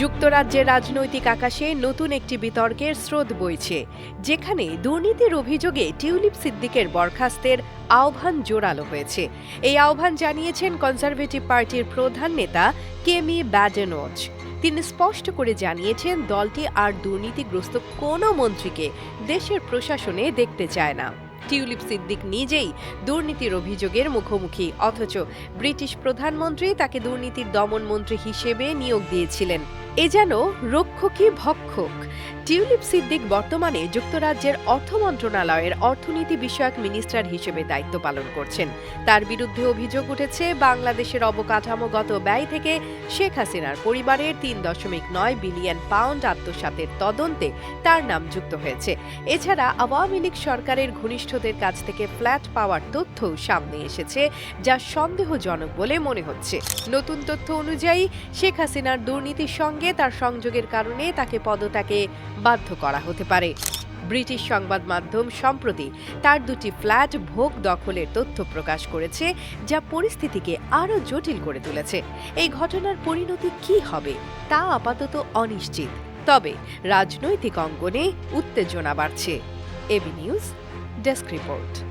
যুক্তরাজ্যের রাজনৈতিক আকাশে নতুন একটি বিতর্কের স্রোত বইছে, যেখানে দুর্নীতির অভিযোগে টিউলিপ সিদ্দিকের বরখাস্তের আহ্বান জোরালো হয়েছে। এই আহ্বান জানিয়েছেন কনজারভেটিভ পার্টির প্রধান নেতা কেমি ব্যাডেনোজ। তিনি স্পষ্ট করে জানিয়েছেন, দলটি আর দুর্নীতিগ্রস্ত কোনো মন্ত্রীকে দেশের প্রশাসনে দেখতে চায় না। টিউলিপ সিদ্দিক নিজেই দুর্নীতির অভিযোগের মুখোমুখি, অথচ ব্রিটিশ প্রধানমন্ত্রী তাকে দুর্নীতির দমন মন্ত্রী হিসেবে নিয়োগ দিয়েছিলেন। এ যেন রক্ষকী ভক্ষক। টিউলিপ সিদ্দিক বর্তমানে যুক্তরাজ্যের অর্থ মন্ত্রণালয়ের অর্থনীতি বিষয়ক মিনিস্টার হিসেবে দায়িত্ব পালন করছেন। তার বিরুদ্ধে অভিযোগ উঠেছে, বাংলাদেশের অবকাঠামোগত ব্যয় থেকে শেখ হাসিনার পরিবারের তিন দশমিক নয় বিলিয়ন পাউন্ড আত্মসাতের তদন্তে তার নাম যুক্ত হয়েছে। এছাড়া আওয়ামী লীগ সরকারের ঘনিষ্ঠদের কাছ থেকে ফ্ল্যাট পাওয়ার তথ্যও সামনে এসেছে, যা সন্দেহজনক বলে মনে হচ্ছে। নতুন তথ্য অনুযায়ী, শেখ হাসিনার দুর্নীতির সঙ্গে তার সংযোগের কারণে তাকে পদত্যাগে বাধ্য করা হতে পারে। ব্রিটিশ সংবাদ মাধ্যম সম্প্রতি তার দুটি ফ্ল্যাট ভোগ দখলের তথ্য প্রকাশ করেছে, যা পরিস্থিতিকে আরও জটিল করে তুলেছে। এই ঘটনার পরিণতি কি হবে, তা আপাতত অনিশ্চিত। তবে রাজনৈতিক অঙ্গনে উত্তেজনা বাড়ছে। AB news, desk report.